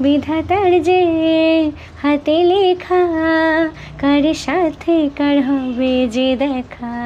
বিধাতার যে হাতে লেখা কার সাথে কার হবে যে দেখা?